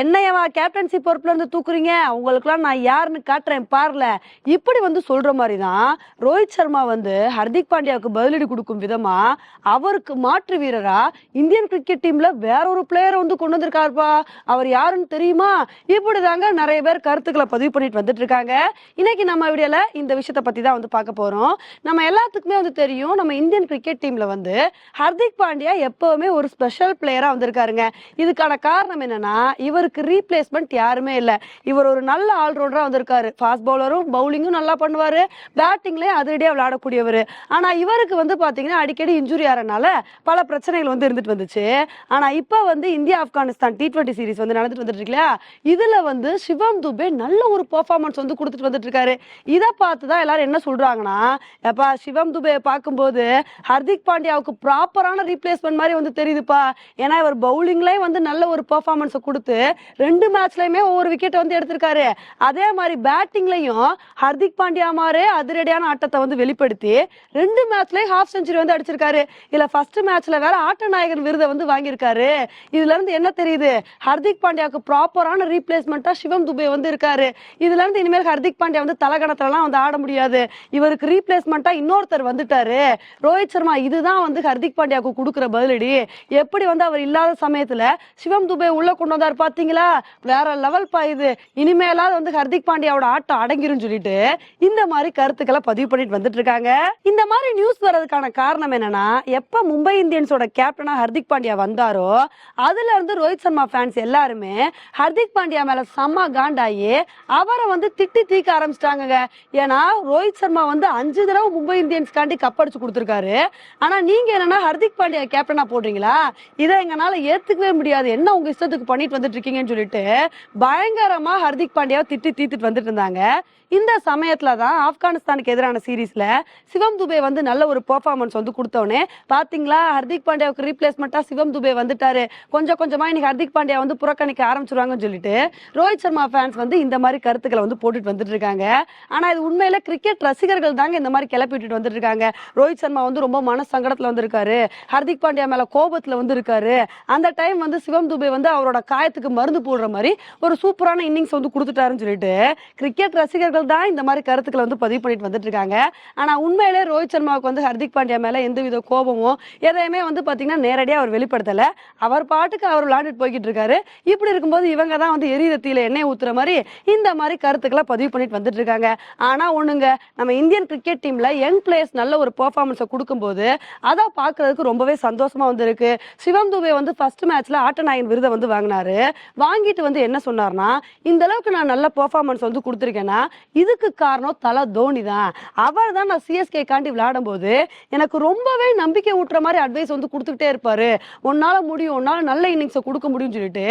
என்னையவா captaincy பொறுப்புல இருந்து தூக்குறீங்க? உங்களுக்குலாம் நான் யாருன்னு காட்டுறேன் பாருல. இப்படி வந்து சொல்ற மாதிரி தான் ரோஹித் சர்மா வந்து ஹர்திக் பாண்டியாவுக்கு பதிலடி கொடுக்கும் விதமா அவருக்கு மாற்று வீரரா இந்தியன் கிரிக்கெட் டீம்ல வேற ஒரு பிளேயரை வந்து கொண்டு வந்திருக்காருப்பா. அவர் யாருன்னு தெரியுமா? இப்படி தாங்க நிறைய பேர் கருத்துக்களை பதிவு பண்ணிட்டு வந்துட்டு இருக்காங்க இன்னைக்கு நம்ம வீடியோல இந்த விஷயத்தை பத்தி தான் வந்து பார்க்க போறோம். நம்ம எல்லாத்துக்குமே வந்து தெரியும் நம்ம இந்தியன் கிரிக்கெட் டீம்ல வந்து ஹர்திக் பாண்டியா எப்பவுமே ஒரு ஸ்பெஷல் பிளேயரா வந்திருக்காருங்க. இதுக்கான காரணம் என்னன்னா இவருக்கு ரீப்ளேஸ்மெண்ட் யாருமே இல்லை. இவர் ஒரு நல்ல ஆல்ரவுண்டராக வந்திருக்காரு. ஃபாஸ்ட் பவுலரும் பவுலிங்கும் நல்லா பண்ணுவார். பேட்டிங்லேயும் அதிரடியாக விளையாடக்கூடியவர். ஆனால் இவருக்கு வந்து பார்த்தீங்கன்னா அடிக்கடி இன்ஜுரி ஆறனால பல பிரச்சனைகள் வந்து இருந்துட்டு வந்துச்சு. ஆனால் இப்போ வந்து India Afghanistan T twenty series வந்து நடந்துட்டு வந்துட்டு இருக்கு இல்லையா? வந்து சிவம் துபே நல்ல ஒரு பர்ஃபார்மன்ஸ் வந்து கொடுத்துட்டு வந்துட்டு இருக்காரு. இதை பார்த்து தான் எல்லாரும் என்ன சொல்கிறாங்கன்னா எப்பா சிவம் துபே பார்க்கும்போது ஹர்திக் பாண்டியாவுக்கு ப்ராப்பரான ரீப்ளேஸ்மெண்ட் மாதிரி வந்து தெரியுதுப்பா. ஏன்னா இவர் பவுலிங்லேயும் வந்து நல்ல ஒரு பர்ஃபார்மன்ஸை கொடுத்து ரெண்டு மேட்ச்லயுமே ஒவ்வொரு விக்கெட் வந்து எடுத்திருக்காரு. அதே மாதிரி பேட்டிங்லயும் ஹர்திக் பாண்டியா மாதிரி அதிரடியான ஆட்டத்தை வந்து வெளிப்படுத்தி ரெண்டு மேட்ச்லயும் ஹாஃப் செஞ்சுரி வந்து அடிச்சிருக்காரு. இதுல ஃபர்ஸ்ட் மேட்ச்ல வேற ஆட்ட நாயகன் விருதை வந்து வாங்கியிருக்காரு. இதுல இருந்து என்ன தெரியுது? ஹர்திக் பாண்டியாவுக்கு ப்ராப்பரான ரீப்ளேஸ்மெண்ட்டா சிவம் துபே வந்து இருக்காரு. இதுல இருந்து இனிமேல் ஹர்திக் பாண்டியா வந்து தலகணத்துலலாம் வந்து ஆட முடியாது. இவருக்கு ரீப்ளேஸ்மெண்ட்டா இன்னொருத்தர் வந்துட்டாரு. ரோஹித் சர்மா இதுதான் வந்து ஹர்திக் பாண்டியாவுக்கு கொடுக்குற பதிலடி. எப்படி வந்து அவர் இல்லாத சமயத்துல சிவம் துபே உள்ள கொண்டு வந்தா பாத்தீங்களா? வேற லெவல் பா இது. இனிமேலாவது வந்து ஹர்திக் பாண்டியாவோட ஆட்டம் அடங்கிரும் சொல்லிட்டு இந்த மாதிரி கருத்துக்களை பதிவு பண்ணிட்டு வந்துட்டு இருக்காங்க. இந்த மாதிரி நியூஸ் வர்றதுக்கான காரணம் என்னன்னா எப்ப மும்பை இந்தியன்ஸோட கேப்டனா ஹர்திக் பாண்டியா வந்தாரோ அதுல இருந்து ரோஹித் சர்மா ஃபேன்ஸ் எல்லாருமே ஹர்திக் பாண்டியா மேல செம்ம காண்டாயி அவரை வந்து திட்டி தீக்க ஆரம்பிச்சிட்டாங்க ஏன்னா ரோஹித் சர்மா வந்து அஞ்சு தடவை மும்பை இந்தியன்ஸ்காண்டி கப்படிச்சு கொடுத்துருக்காரு. ஆனா நீங்க என்னன்னா ஹர்திக் பாண்டியா கேப்டனா போடுறீங்களா? இதை எங்களால ஏத்துக்கவே முடியாது. என்ன உங்க இஷ்டத்துக்கு பண்ணிட்டு வந்துட்டு இருக்கீங்கன்னு சொல்லிட்டு பயங்கரமா ஹர்திக் பாண்டியாவை திட்டி தீத்துட்டு வந்துட்டு இருந்தாங்க. இந்த சமயத்துல தான் ஆப்கானிஸ்தானுக்கு எதிரான சீரீஸ்ல சிவம் துபே வந்து நல்ல ஒரு பெர்ஃபார்மன்ஸ் வந்து கொடுத்தோன்னே பாத்தீங்களா? ஹர்திக் பாண்டியாவுக்கு ரீப்ளேஸ்மெண்ட்டா சிவம் துபே வந்துட்டாரு. கொஞ்சம் கொஞ்சமா இன்னைக்கு ஹர்திக் பாண்டியா வந்து புறக்கணிக்க ஆரம்பிச்சிருவாங்கன்னு சொல்லிட்டு ரோஹித் சர்மா ஃபேன்ஸ் வந்து இந்த மாதிரி கருத்துக்களை வந்து போட்டுட்டு வந்துட்டு இருக்காங்க. ஆனா இது உண்மையில கிரிக்கெட் ரசிகர்கள் தாங்க இந்த மாதிரி கிளப்பி விட்டுட்டு வந்துட்டு இருக்காங்க. ரோஹித் சர்மா வந்து ரொம்ப மன சங்கடத்துல வந்திருக்காரு ஹர்திக் பாண்டியா மேல கோபத்துல வந்து இருக்காரு. அந்த டைம் வந்து சிவம் துபே வந்து அவரோட காயத்துக்கு மருந்து போடுற மாதிரி ஒரு சூப்பரான இன்னிங்ஸ் வந்து கொடுத்துட்டாருன்னு சொல்லிட்டு கிரிக்கெட் ரசிகர்கள் தான் இந்த மாதிரி கருத்துக்களை வந்து பதிவு பண்ணிட்டு வந்துட்டு இருக்காங்க ஆனா உண்மையிலே ரோஹித் சர்மாவுக்கு வந்து ஹர்திக் பாண்டியா மேல எந்தவித கோபமோ எதையுமே வந்து பாத்தீங்கன்னா நேரடியாக அவர் வெளிப்படுத்தல. அவர் பாட்டுக்கு அவர் விளையாண்டுட்டு போய்கிட்டு இருக்காரு. இப்படி இருக்கும்போது இவங்க தான் வந்து எரியிற எண்ணெய் ஊத்துற மாதிரி இந்த மாதிரி கருத்துக்களை பதிவு பண்ணிட்டு வந்துட்டு இருக்காங்க ஆனா ஒண்ணுங்க நம்ம இந்தியன் கிரிக்கெட் டீம்ல யங் பிளேயர்ஸ் நல்ல ஒரு பர்ஃபார்மன்ஸை கொடுக்கும்போது அதை பார்க்குறதுக்கு ரொம்பவே சந்தோஷமா வந்து இருக்கு சிவம் துபே வந்து ஃபர்ஸ்ட் மேட்ச்ல ஆட்டநாயகன் விருதை வந்து வாங்கினாரு. வாங்கிட்டு வந்து என்ன சொன்னார்னா இந்த அளவுக்கு நான் நல்ல பெர்ஃபார்மன்ஸ் வந்து கொடுத்துருக்கேன்னா இதுக்கு காரணம் தல தோனி தான். அவர் தான் நான் சிஎஸ்கே காண்டி விளையாடும் போது எனக்கு ரொம்பவே நம்பிக்கை ஊட்டுற மாதிரி அட்வைஸ் வந்து கொடுத்துக்கிட்டே இருப்பாரு. உன்னால முடியும் உன்னால நல்ல இன்னிங்ஸை கொடுக்க முடியும்னு சொல்லிட்டு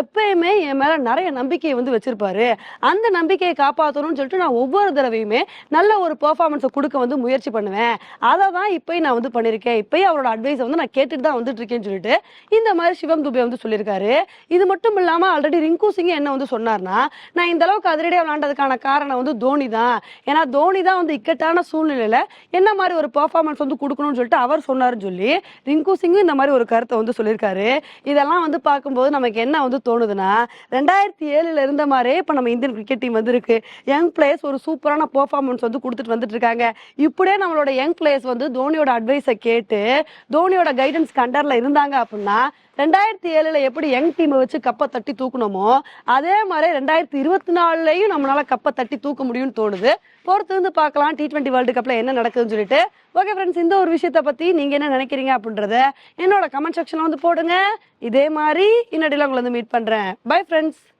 எப்பயுமே என் மேல நிறைய நம்பிக்கையை வந்து வச்சிருப்பாரு. அந்த நம்பிக்கையை காப்பாற்றணும்னு சொல்லிட்டு நான் ஒவ்வொரு தடவையுமே நல்ல ஒரு பெர்ஃபார்மன்ஸை கொடுக்க வந்து முயற்சி பண்ணுவேன். அதை தான் இப்பயும் நான் வந்து பண்ணியிருக்கேன் இப்பயும் அவரோட அட்வைஸை வந்து நான் கேட்டுட்டு தான் வந்துட்டு இருக்கேன்னு சொல்லிட்டு இந்த மாதிரி சிவம் துபே வந்து சொல்லியிருக்காரு. இது மட்டும் இல்லாம ஆல்ரெடி ரிங்கு சிங் என்ன வந்து சொன்னார்னா நான் இந்த அளவுக்கு அதிரடியாக விளாண்டதுக்கான காரணம் வந்து தோனி தான். ஏன்னா தோனி தான் வந்து இக்கட்டான சூழ்நிலையில என்ன மாதிரி ஒரு பெர்ஃபார்மன்ஸ் வந்து கொடுக்கணும்னு சொல்லிட்டு அவர் சொன்னாருன்னு சொல்லி ரிங்கு சிங்கும் இந்த மாதிரி ஒரு கருத்தை வந்து சொல்லியிருக்காரு. இதெல்லாம் வந்து பார்க்கும்போது நமக்கு என்ன வந்து தோணுதுன்னா ரெண்டாயிரத்தி ஏழுல இருந்த மாதிரியே இப்போ நம்ம இந்தியன் கிரிக்கெட் டீம் வந்து இருக்கு. யங் பிளேயர்ஸ் ஒரு சூப்பரான பெர்ஃபார்மன்ஸ் வந்து கொடுத்துட்டு வந்துட்டு இருக்காங்க. இப்படியே நம்மளோட யங் பிளேயர்ஸ் வந்து தோனியோட அட்வைஸை கேட்டு தோனியோட கைடன்ஸ் கண்டர்ல இருந்தாங்க அப்படின்னா ரெண்டாயிரத்தி ஏழுல எப்படி யங் டீமை வச்சு கப்பை தட்டி தூக்கணுமோ அதே மாதிரி ரெண்டாயிரத்தி இருபத்தி நாலுலயும் நம்மளால கப்பை தட்டி தூக்க முடியும்னு தோணுது. பொறுத்து வந்து பார்க்கலாம் டி டுவெண்ட்டி வேர்ல்டு கப்ல என்ன நடக்குதுன்னு சொல்லிட்டு. ஓகே ஃப்ரெண்ட்ஸ் இந்த ஒரு விஷயத்தை பத்தி நீங்க என்ன நினைக்கிறீங்க அப்படின்றத என்னோட கமெண்ட் செக்ஷன்ல வந்து போடுங்க. இதே மாதிரி இன்னடியில் உங்களை வந்து மீட் பண்றேன். Bye friends